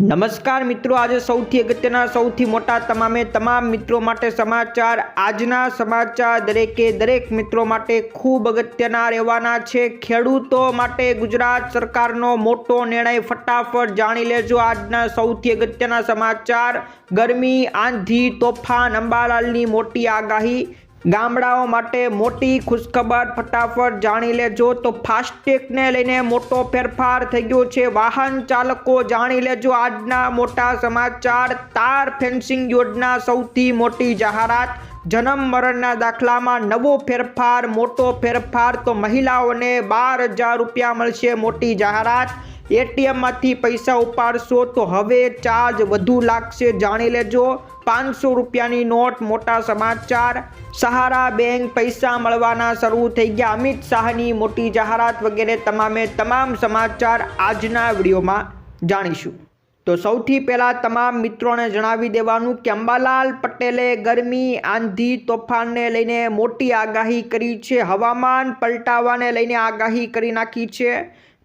નમસ્કાર મિત્રો, આજે સૌથી અગત્યના, સૌથી મોટા, તમામે તમામ મિત્રો માટે સમાચાર, આજના સમાચાર દરેકે દરેક મિત્રો માટે ખૂબ અગત્યના રહેવાના છે. ખેડૂતો માટે ગુજરાત સરકારનો મોટો નિર્ણય ફટાફટ જાણી લેજો. આજના સૌથી અગત્યના સમાચાર, ગરમી, આંધી, તોફાન, અંબાલાલની મોટી આગાહી ગામડાઓ માટે મોટી ખુશખબર ફટાફટ જાણી લેજો તો ફાસ્ટેગને લઈને મોટો ફેરફાર થઈ ગયો છે. વાહન ચાલકો જાણી લેજો આજના મોટા સમાચાર. તાર ફેન્સિંગ યોજના સૌથી મોટી જાહેરાત. જન્મ મરણના દાખલામાં નવો ફેરફાર, મોટો ફેરફાર તો મહિલાઓને બાર હજાર રૂપિયા મળશે મોટી જાહેરાત. એટીએમમાંથી પૈસા ઉપાડશો તો હવે ચાર્જ વધુ લાગશે, જાણી લેજો. પાંચસો રૂપિયાની નોટ, મોટા સમાચાર. સહારા બેંક પૈસા મળવાના શરૂ થઈ ગયા. અમિત શાહની મોટી જાહેરાત વગેરે તમામે તમામ સમાચાર આજના વિડીયોમાં જાણીશું. તો સૌથી પહેલાં તમામ મિત્રોને જણાવી દેવાનું કે અંબાલાલ પટેલે ગરમી, આંધી તોફાનને લઈને મોટી આગાહી કરી છે. હવામાન પલટાવાને લઈને આગાહી કરી નાખી છે.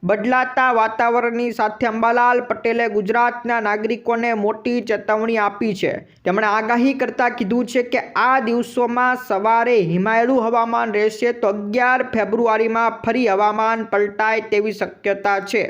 બદલાતા વાતાવરણની સાથે અંબાલાલ પટેલે ગુજરાતના નાગરિકોને મોટી ચેતવણી આપી છે. તેમણે આગાહી કરતાં કીધું છે કે આ દિવસોમાં સવારે હિમાયળું હવામાન રહેશે તો અગિયાર ફેબ્રુઆરીમાં ફરી હવામાન પલટાય તેવી શક્યતા છે.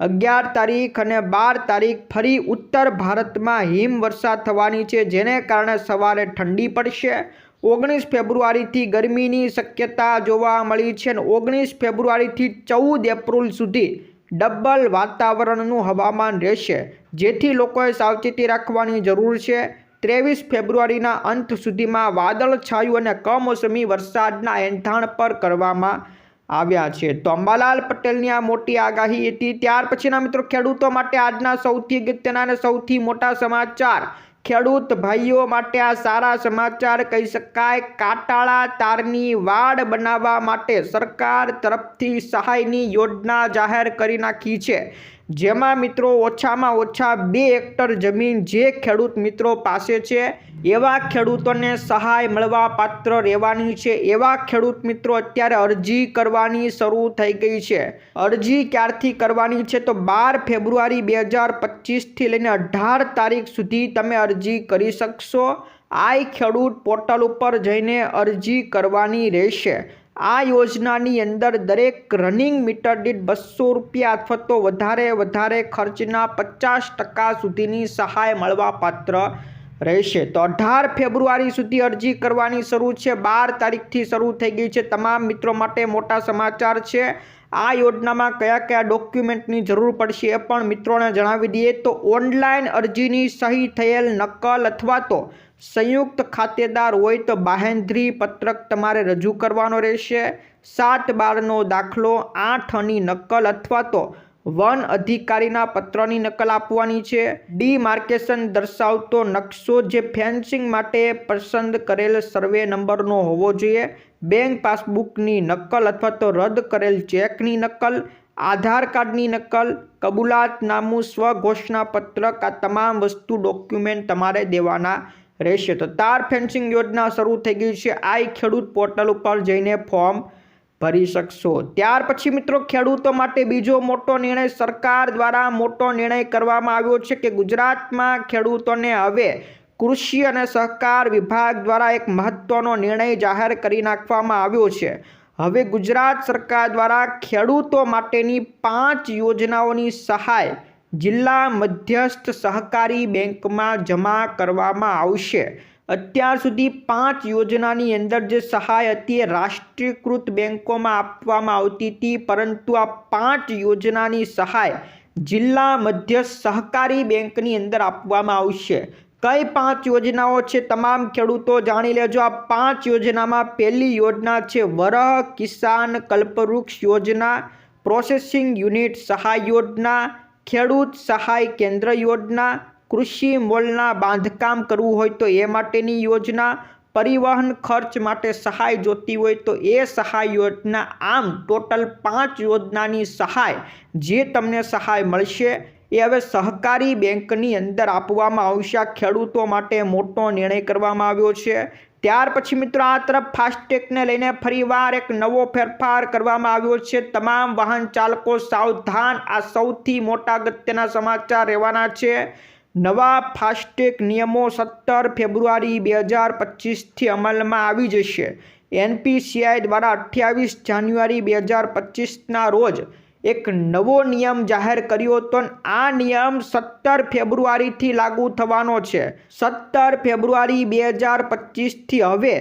અગિયાર તારીખ અને બાર તારીખ ફરી ઉત્તર ભારતમાં હિમવર્ષા થવાની છે, જેને કારણે સવારે ઠંડી પડશે. ઓગણીસ ફેબ્રુઆરીથી ગરમીની શક્યતા જોવા મળી છે અને ઓગણીસ ફેબ્રુઆરીથી ચૌદ એપ્રિલ સુધી ડબલ વાતાવરણનું હવામાન રહેશે, જેથી લોકોએ સાવચેતી રાખવાની જરૂર છે. ત્રેવીસ ફેબ્રુઆરીના અંત સુધીમાં વાદળછાયું અને કમોસમી વરસાદના એંધાણ પર કરવામાં આવ્યા છે. તો અંબાલાલ પટેલની આ મોટી આગાહી હતી. ત્યાર પછીના મિત્રો ખેડૂતો માટે આજના સૌથી અગત્યના અને સૌથી મોટા સમાચાર ખેડૂત ભાઈઓ માટે આ સારા સમાચાર કહી શકાય. કાટાળા તારની વાડ બનાવવા માટે સરકાર તરફથી સહાયની યોજના જાહેર કરી નાખી છે. જેમાં મિત્રો ઓછામાં ઓછા બે હેક્ટર જમીન જે ખેડૂત મિત્રો પાસે છે, એવા ખેડૂતોને સહાય મળવા પાત્ર રહેવાની છે. એવા ખેડૂત મિત્રો અત્યારે અરજી કરવાની શરૂ થઈ ગઈ છે. અરજી ક્યારથી કરવાની છે તો બાર ફેબ્રુઆરી બે હજાર પચીસથી લઈને અઢાર તારીખ સુધી તમે અરજી કરી શકશો. આઈ ખેડૂત પોર્ટલ ઉપર જઈને અરજી કરવાની રહેશે. આ યોજનાની અંદર દરેક રનિંગ મીટર દીઠ બસો રૂપિયા અથવા તો વધારે વધારે ખર્ચના પચાસ ટકા સુધીની સહાય મળવા પાત્ર રહેશે. તો અઢાર ફેબ્રુઆરી સુધી અરજી કરવાની શરૂ છે. બાર તારીખથી શરૂ થઈ ગઈ છે. તમામ મિત્રો માટે મોટા સમાચાર છે. આ યોજનામાં કયા કયા ડોક્યુમેન્ટની જરૂર પડશે એ પણ મિત્રોને જણાવી દઈએ. તો ઓનલાઈન અરજીની સહી થયેલ નકલ અથવા તો સંયુક્ત ખાતેદાર હોય તો બાહેંધરી પત્રક તમારે રજૂ કરવાનો રહેશે. સાત બારનો દાખલો, આઠ અની નકલ અથવા તો વન અધિકારીના પત્રની નકલ આપવાની છે. ડી માર્કેશન દર્શાવતો નકશો જે ફેન્સિંગ માટે પસંદ કરેલ સર્વે નંબરનો હોવો જોઈએ. બેંક પાસબુકની નકલ અથવા તો રદ કરેલ ચેકની નકલ, આધાર કાર્ડની નકલ કબૂલાતનામું સ્વઘોષણા પત્રક આ તમામ વસ્તુ ડોક્યુમેન્ટ તમારે દેવાના રહેશે. તો તાર ફેન્સિંગ યોજના શરૂ થઈ ગઈ છે. આઈ ખેડૂત પોર્ટલ ઉપર જઈને ફોર્મ ભરી શકશો. ત્યાર પછી મિત્રો ખેડૂતો માટે બીજો મોટો નિર્ણય સરકાર દ્વારા મોટો નિર્ણય કરવામાં આવ્યો છે કે ગુજરાતમાં ખેડૂતોને હવે કૃષિ અને સહકાર વિભાગ દ્વારા એક મહત્વનો નિર્ણય જાહેર કરી નાખવામાં આવ્યો છે. હવે ગુજરાત સરકાર દ્વારા ખેડૂતો માટેની પાંચ યોજનાઓની સહાય જિલ્લા મધ્યસ્થ સહકારી બેંકમાં જમા કરવામાં આવશે. અત્યાર સુધી પાંચ યોજનાની અંદર જે સહાય હતી એ રાષ્ટ્રીયકૃત બેંકોમાં આપવામાં આવતી હતી, પરંતુ આ પાંચ યોજનાની સહાય જિલ્લા મધ્યસ્થ સહકારી બેંકની અંદર આપવામાં આવશે. કઈ પાંચ યોજનાઓ છે તમામ ખેડૂતો જાણી લેજો. આ પાંચ યોજનામાં પહેલી યોજના છે વરહ કિસાન કલ્પવૃક્ષ યોજના, પ્રોસેસિંગ યુનિટ સહાય યોજના ખેડૂત સહાય કેન્દ્ર યોજના, કૃષિ મોલના બાંધકામ કરવું હોય તો એ માટેની યોજના, પરિવહન ખર્ચ માટે સહાય જોતી હોય તો એ સહાય યોજના, આમ ટોટલ પાંચ યોજનાની સહાય જે તમને સહાય મળશે એ હવે સહકારી બેંકની અંદર આપવામાં આવશે. ખેડૂતો માટે મોટો નિર્ણય કરવામાં આવ્યો છે. ત્યાર પછી મિત્રો આ તરફ ફાસ્ટેગને લઈને ફરીવાર એક નવો ફેરફાર કરવામાં આવ્યો છે. તમામ વાહન ચાલકો સાવધાન, આ સૌથી મોટા અગત્યના સમાચાર રહેવાના છે. નવા ફાસ્ટેગ નિયમો સત્તર ફેબ્રુઆરી બે હજાર પચીસથી અમલમાં આવી જશે. એનપીસીઆઈ દ્વારા અઠ્યાવીસ જાન્યુઆરી બે હજાર પચીસના રોજ એક નવો નિયમ જાહેર કર્યો હતો આ નિયમ સત્તર ફેબ્રુઆરીથી લાગુ થવાનો છે. સત્તર ફેબ્રુઆરી બે હજાર પચીસથી હવે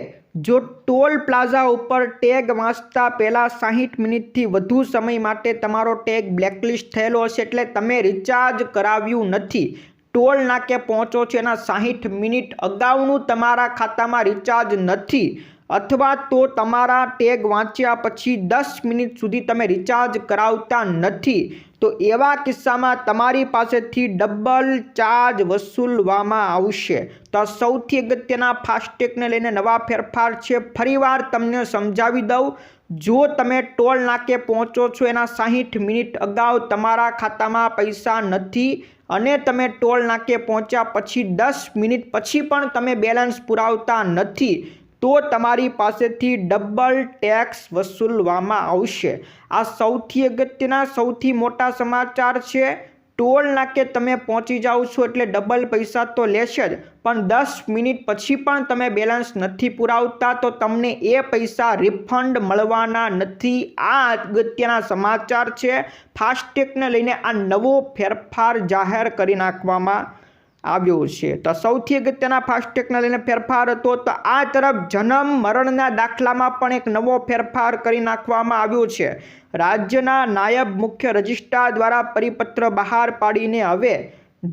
જો ટોલ પ્લાઝા ઉપર ટેગ વાંચતા પહેલાં સાહીઠ મિનિટથી વધુ સમય માટે તમારો ટેગ બ્લેકલિસ્ટ થયેલો હશે એટલે તમે રિચાર્જ કરાવ્યું નથી. ટોલ નાકે પહોંચો છો એના સાહીઠ મિનિટ અગાઉનું તમારા ખાતામાં રિચાર્જ નથી. અથવા તો તમારા ટેગ વાંચ્યા પછી દસ મિનિટ સુધી તમે રિચાર્જ કરાવતા નથી. તો એવા કિસ્સામાં તમારી પાસેથી ડબલ ચાર્જ વસૂલવામાં આવશે. તો સૌથી અગત્યના ફાસ્ટેગને લઈને નવા ફેરફાર છે. ફરીવાર તમને સમજાવી દઉં. જો તમે ટોલ નાકે પહોંચો છો, એના સાહીઠ મિનિટ અગાઉ તમારા ખાતામાં પૈસા નથી અને તમે ટોલ નાકે પહોંચ્યા પછી દસ મિનિટ પછી પણ તમે બેલેન્સ પુરાવતા નથી. તો તમારી પાસેથી ડબલ ટેક્સ વસૂલવામાં આવશે. આ સૌથી અગત્યના, સૌથી મોટા સમાચાર છે. ટોલ નાકે તમે પહોંચી જાઓ છો એટલે ડબલ પૈસા તો લેશે જ, પણ દસ મિનિટ પછી પણ તમે બેલેન્સ નથી પુરાવતા તો તમને એ પૈસા રિફંડ મળવાના નથી. આ અગત્યના સમાચાર છે. ફાસ્ટેગને લઈને આ નવો ફેરફાર જાહેર કરી નાખવામાં આવ્યો છે. તો સૌથી અગત્યના ફાસ્ટેગને લઈને ફેરફાર હતો તો આ તરફ જન્મ મરણના દાખલામાં પણ એક નવો ફેરફાર કરી નાખવામાં આવ્યો છે. રાજ્યના નાયબ મુખ્ય રજિસ્ટ્રાર દ્વારા પરિપત્ર બહાર પાડીને હવે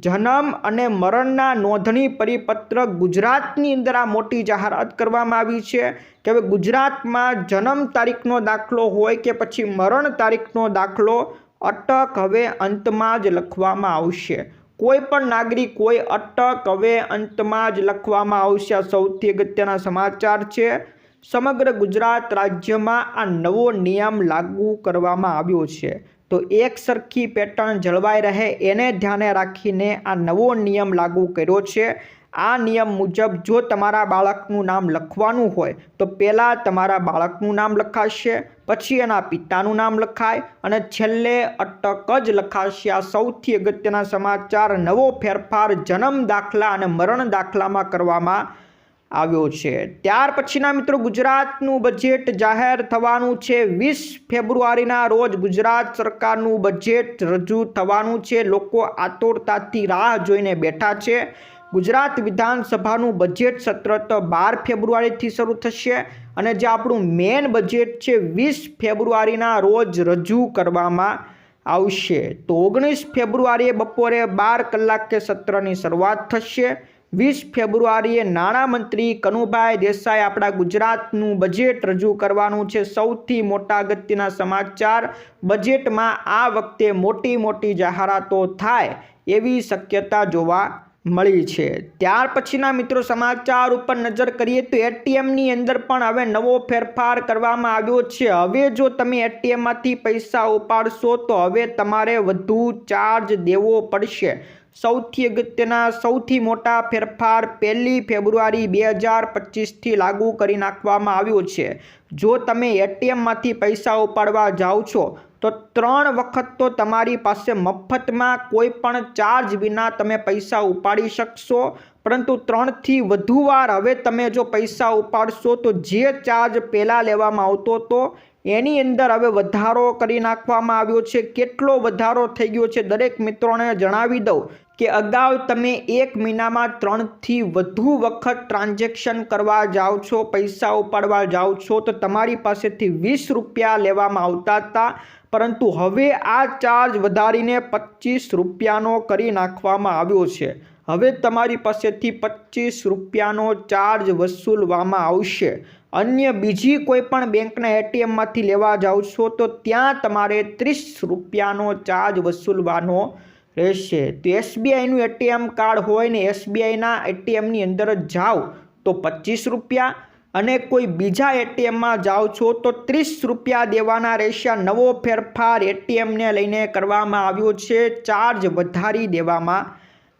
જન્મ અને મરણના નોંધણી પરિપત્ર ગુજરાતની અંદર આ મોટી જાહેરાત કરવામાં આવી છે કે હવે ગુજરાતમાં જન્મ તારીખનો દાખલો હોય કે પછી મરણ તારીખનો દાખલો અટક હવે અંતમાં જ લખવામાં આવશે. કોઈ પણ નાગરિક કોઈ અટક હવે અંતમાં જ લખવામાં આવશે. સૌથી અગત્યના સમાચાર છે. સમગ્ર ગુજરાત રાજ્યમાં આ નવો નિયમ લાગુ કરવામાં આવ્યો છે. તો એક સરખી પેટર્ન જળવાઈ રહે એને ધ્યાને રાખીને આ નવો નિયમ લાગુ કર્યો છે. આ નિયમ મુજબ જો તમારા બાળકનું નામ લખવાનું હોય તો પહેલાં તમારા બાળકનું નામ લખાશે. પછી એના પિતાનું નામ લખાય અને છેલ્લે અટક જ લખાશે આ સૌથી અગત્યના સમાચાર. નવો ફેરફાર જન્મ દાખલા અને મરણ દાખલામાં કરવામાં આવ્યો છે. ત્યાર પછીના મિત્રો ગુજરાતનું બજેટ જાહેર થવાનું છે. વીસ ફેબ્રુઆરીના રોજ ગુજરાત સરકારનું બજેટ રજૂ થવાનું છે. લોકો આતુરતાથી રાહ જોઈને બેઠા છે. ગુજરાત વિધાનસભાનું બજેટ સત્ર તો બાર ફેબ્રુઆરીથી શરૂ થશે અને જે આપણું મેન બજેટ છે વીસ ફેબ્રુઆરીના રોજ રજૂ કરવામાં આવશે. તો ઓગણીસ ફેબ્રુઆરીએ બપોરે બાર કલાકે સત્રની શરૂઆત થશે. વીસ ફેબ્રુઆરીએ નાણામંત્રી કનુભાઈ દેસાઈ આપણા ગુજરાતનું બજેટ રજૂ કરવાનું છે. સૌથી મોટા અગત્યના સમાચાર બજેટમાં આ વખતે મોટી મોટી જાહેરાતો થાય એવી શક્યતા જોવા મળી છે. ત્યાર પછીના મિત્રો સમાચાર ઉપર નજર કરીએ તો એટીએમની અંદર પણ હવે નવો ફેરફાર કરવામાં આવ્યો છે. હવે જો તમે એટીએમમાંથી પૈસા ઉપાડશો તો હવે તમારે વધુ ચાર્જ દેવો પડશે. સૌથી અગત્યના, સૌથી મોટા ફેરફાર પહેલી ફેબ્રુઆરી બે હજાર પચીસથી લાગુ કરી નાખવામાં આવ્યો છે. જો તમે એટીએમમાંથી પૈસા ઉપાડવા જાઓ છો તો ત્રણ વખત તો તમારી પાસે મફતમાં કોઈ પણ ચાર્જ વિના તમે પૈસા ઉપાડી શકશો. પરંતુ ત્રણથી વધુ વાર હવે તમે જો પૈસા ઉપાડશો તો જે ચાર્જ પહેલાં લેવામાં આવતો હતો, એની અંદર હવે વધારો કરી નાખવામાં આવ્યો છે. કેટલો વધારો થઈ ગયો છે દરેક મિત્રોને જણાવી દઉં. કે અગાઉ તમે એક મહિનામાં ત્રણથી વધુ વખત ટ્રાન્ઝેક્શન કરવા જાઓ છો, પૈસા ઉપાડવા જાઓ છો, તો તમારી પાસેથી વીસ રૂપિયા લેવામાં આવતા હતા. પરંતુ હવે આ ચાર્જ વધારીને પચીસ રૂપિયાનો કરી નાખવામાં આવ્યો છે. હવે તમારી પાસેથી પચીસ રૂપિયાનો ચાર્જ વસૂલવામાં આવશે. અન્ય બીજી કોઈ પણ બેંકના એટીએમમાંથી લેવા જાઓ છો, તો ત્યાં તમારે ત્રીસ રૂપિયાનો ચાર્જ વસૂલવાનો રહેશે. તો એસબીઆઈનું એટીએમ કાર્ડ હોય ને એસબીઆઈના એટીએમની અંદર જ જાઓ, તો પચીસ રૂપિયા. અને કોઈ બીજા એટીએમમાં જાઓ છો, તો ત્રીસ રૂપિયા દેવાના રહેશે. નવો ફેરફાર એટીએમને લઈને કરવામાં આવ્યો છે, ચાર્જ વધારી દેવામાં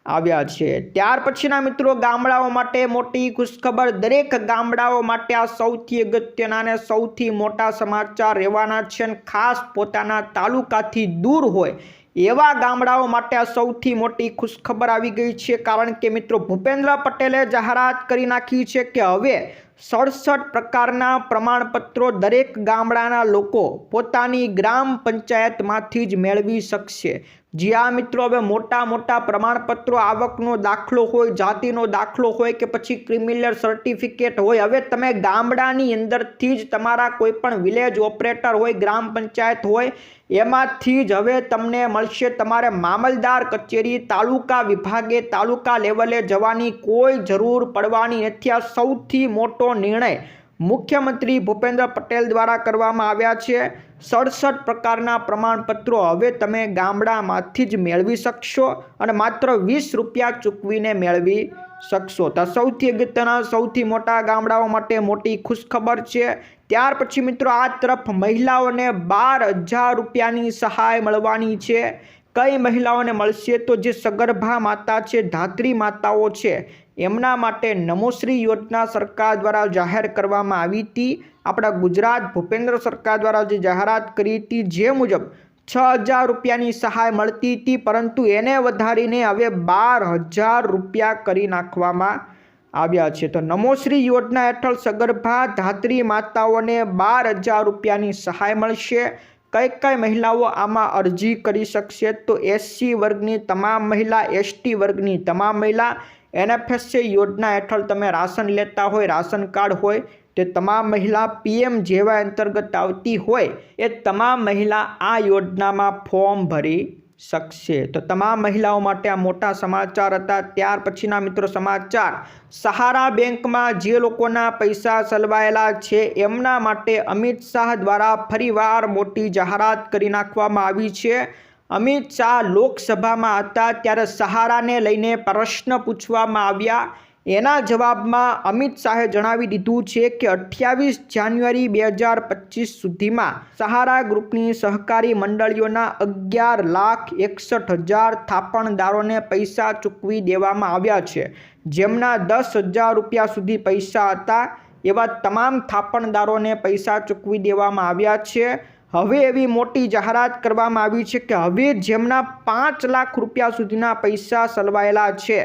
આવ્યા છે. ત્યાર પછીના મિત્રો, ગામડાઓ માટે મોટી ખુશખબર. દરેક ગામડાઓ માટે આ સૌથી અગત્યના અને સૌથી મોટા સમાચાર રહેવાના છે અને ખાસ પોતાના તાલુકાથી દૂર હોય એવા ગામડાઓ માટે આ સૌથી મોટી ખુશખબર આવી ગઈ છે. કારણ કે મિત્રો, ભૂપેન્દ્ર પટેલે જાહેરાત કરી નાખી છે કે હવે સડસઠ પ્રકારના પ્રમાણપત્રો દરેક ગામડાના લોકો પોતાની ગ્રામ પંચાયતમાંથી જ મેળવી શકશે. જ્યાં મિત્રો, હવે મોટા મોટા પ્રમાણપત્રો, આવકનો દાખલો હોય, જાતિનો દાખલો હોય કે પછી ક્રિમિનલ સર્ટિફિકેટ હોય, હવે તમે ગામડાની અંદરથી જ તમારા કોઈ પણ વિલેજ ઓપરેટર હોય, ગ્રામ પંચાયત હોય, એમાંથી જ હવે તમને મળશે તમારે મામલદાર કચેરી, તાલુકા વિભાગે, તાલુકા લેવલે જવાની કોઈ જરૂર પડવાની નથી. આ સૌથી મોટો નિર્ણય મુખ્યમંત્રી ભૂપેન્દ્ર પટેલ દ્વારા કરવામાં આવ્યા છે. સડસઠ પ્રકારના પ્રમાણપત્રો હવે તમે ગામડામાંથી જ મેળવી શકશો અને માત્ર વીસ રૂપિયા ચૂકવીને મેળવી શકશો. તો સૌથી અગત્યના, સૌથી મોટા ગામડાઓ માટે મોટી ખુશખબર છે. ત્યાર પછી મિત્રો આ તરફ મહિલાઓને બાર હજાર રૂપિયાની સહાય મળવાની છે. કઈ મહિલાઓને મળશે તો જે સગર્ભા માતા છે, ધાત્રી માતાઓ છે, એમના માટે નમોશ્રી યોજના સરકાર દ્વારા જાહેર કરવામાં આવી હતી. આપણા ગુજરાત ભૂપેન્દ્ર સરકાર દ્વારા જે જાહેરાત કરી હતી, જે મુજબ છ હજાર રૂપિયાની સહાય મળતી હતી, પરંતુ એને વધારીને હવે બાર હજાર રૂપિયા કરી નાખવામાં આવ્યા છે. તો નમોશ્રી યોજના હેઠળ સગર્ભા, ધાત્રી માતાઓને બાર હજાર રૂપિયાની સહાય મળશે. કઈ કઈ મહિલાઓ આમાં અરજી કરી શકશે? તો એસસી વર્ગની તમામ મહિલા એસટી વર્ગની તમામ મહિલા એનએફએસસી યોજના હેઠળ તમે રાશન લેતા હોય, રાશન કાર્ડ હોય, તે તમામ મહિલા પીએમ જેવા અંતર્ગત આવતી હોય, એ તમામ મહિલા આ યોજનામાં ફોર્મ ભરી શકશે. તો તમામ મહિલાઓ માટે આ મોટા સમાચાર હતા. ત્યાર પછીના મિત્રો સમાચાર. સહારા બેંકમાં જે લોકોના પૈસા સલવાયેલા છે, એમના માટે અમિત શાહ દ્વારા ફરીવાર મોટી જાહેરાત કરી નાખવામાં આવી છે. અમિત શાહ લોકસભામાં હતા, ત્યારે સહારાને લઈને પ્રશ્ન પૂછવામાં આવ્યા. એના જવાબમાં અમિત શાહે જણાવી દીધું છે કે અઠ્યાવીસ જાન્યુઆરી બે હજાર પચીસ સુધીમાં સહારા ગ્રુપની સહકારી મંડળીઓના અગિયાર લાખ એકસઠ હજાર થાપણદારોને પૈસા ચૂકવી દેવામાં આવ્યા છે. જેમના દસ હજાર રૂપિયા સુધી પૈસા હતા એવા તમામ થાપણદારોને પૈસા ચૂકવી દેવામાં આવ્યા છે. હવે એવી મોટી જાહેરાત કરવામાં આવી છે કે હવે જેમના પાંચ લાખ રૂપિયા સુધીના પૈસા સલવાયેલા છે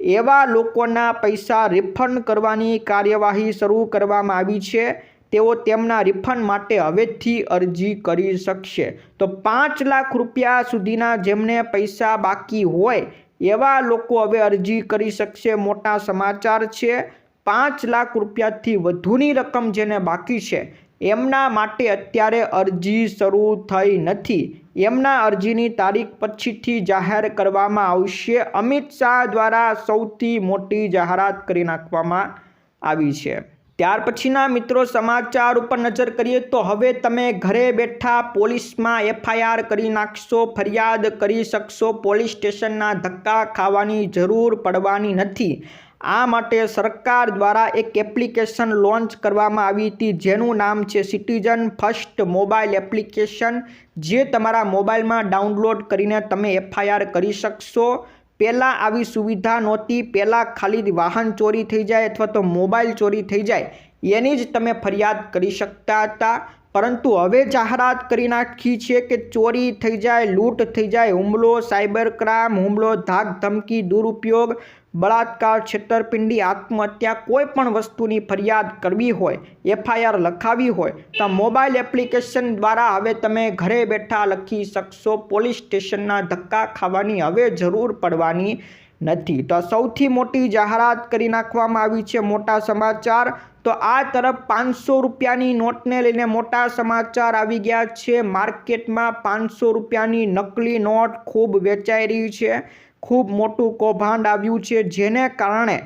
એવા લોકોના પૈસા રિફંડ કરવાની કાર્યવાહી શરૂ કરવામાં આવી છે. તેઓ તેમના રિફંડ માટે હવેથી અરજી કરી શકશે. તો પાંચ લાખ રૂપિયા સુધીના જેમને પૈસા બાકી હોય, એવા લોકો હવે અરજી કરી શકશે મોટા સમાચાર છે. પાંચ લાખ રૂપિયાથી વધુની રકમ જેને બાકી છે, એમના માટે અત્યારે અરજી શરૂ થઈ નથી. એમના અરજીની તારીખ પછીથી જાહેર કરવામાં આવશે. અમિત શાહ દ્વારા સૌથી મોટી જાહેરાત કરી નાખવામાં આવી છે. ત્યાર પછીના મિત્રો સમાચાર ઉપર નજર કરીએ તો હવે તમે ઘરે બેઠા પોલીસમાં એફઆઈઆર કરી નાખશો, ફરિયાદ કરી શકશો, પોલીસ સ્ટેશનના ધક્કા ખાવાની જરૂર પડવાની નથી. આ માટે સરકાર દ્વારા એક એપ્લિકેશન લોન્ચ કરવામાં આવી હતી, જેનું નામ છે સિટીઝન ફર્સ્ટ મોબાઈલ એપ્લિકેશન, જે તમારા મોબાઈલમાં ડાઉનલોડ કરીને તમે એફઆઈઆર કરી શકશો. પહેલાં આવી સુવિધા નહોતી, પહેલાં ખાલી વાહન ચોરી થઈ જાય અથવા તો મોબાઈલ ચોરી થઈ જાય, એની જ તમે ફરિયાદ કરી શકતા હતા. પરંતુ હવે જાહેરાત કરી નાખી છે કે ચોરી થઈ જાય, લૂંટ થઈ જાય, હુમલો સાયબર ક્રાઇમ હુમલો, ધાક ધમકી, દુરુપયોગ, બળાત્કાર, છેતરપિંડી, આત્મહત્યા, કોઈ પણ વસ્તુની ફરિયાદ કરવી હોય, એફઆઈઆર લખાવી હોય, તો મોબાઈલ એપ્લિકેશન દ્વારા હવે તમે ઘરે બેઠા લખી શકશો, પોલીસ સ્ટેશનના ધક્કા ખાવાની હવે જરૂર પડવાની નથી. તો સૌથી મોટી જાહેરાત કરી નાખવામાં આવી છે મોટા સમાચાર. તો આ તરફ પાંચસો રૂપિયાની નોટને લઈને મોટા સમાચાર આવી ગયા છે. માર્કેટમાં પાંચસો રૂપિયાની નકલી નોટ ખૂબ વેચાઈ રહી છે. ખૂબ મોટું કૌભાંડ આવ્યું છે, જેને કારણે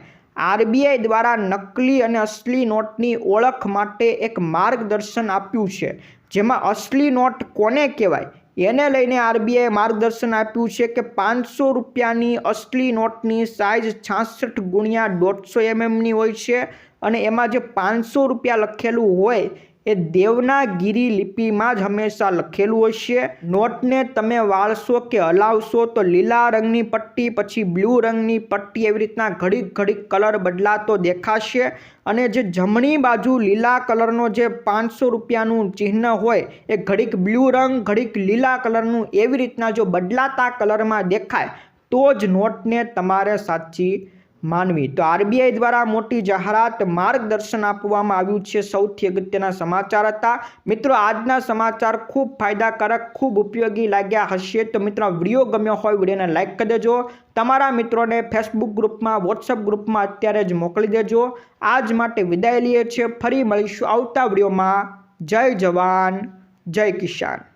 આરબીઆઈ દ્વારા નકલી અને અસલી નોટની ઓળખ માટે એક માર્ગદર્શન આપ્યું છે. જેમાં અસલી નોટ કોને કહેવાય? એને લઈને આરબીઆઈ માર્ગદર્શન આપ્યું છે કે પાંચસો રૂપિયાની અસલી નોટની સાઇઝ છાસઠ ગુણ્યા દોઢસો એમએમની હોય છે. અને એમાં જે પાંચસો રૂપિયા લખેલું હોય, એ દેવનાગીરી લિપિમાં જ હંમેશા લખેલું હશે. નોટને તમે વાળશો કે હલાવશો તો લીલા રંગની પટ્ટી, પછી બ્લુ રંગની પટ્ટી એવી રીતના ઘડીક ઘડીક કલર બદલાતો દેખાશે. અને જે જમણી બાજુ લીલા કલરનો જે પાંચસો રૂપિયાનું ચિહ્ન હોય, એ ઘડીક બ્લુ રંગ, ઘડીક લીલા કલરનું એવી રીતના જો બદલાતા કલરમાં દેખાય, તો જ નોટને તમારે સાચી માનવી. તો આરબીઆઈ દ્વારા મોટી જાહેરાત માર્ગદર્શન આપવામાં આવ્યું છે. સૌથી અગત્યના સમાચાર હતા. મિત્રો, આજના સમાચાર ખૂબ ફાયદાકારક, ખૂબ ઉપયોગી લાગ્યા હશે. તો મિત્રો વીડિયો ગમ્યો હોય, વિડીયોને લાઇક કરી દેજો. તમારા મિત્રોને ફેસબુક ગ્રુપમાં વોટ્સઅપ ગ્રુપમાં અત્યારે જ મોકલી દેજો. આજ માટે વિદાય લઈએ છીએ. ફરી મળીશું આવતા વિડીયોમાં. જય જવાન, જય કિસાન.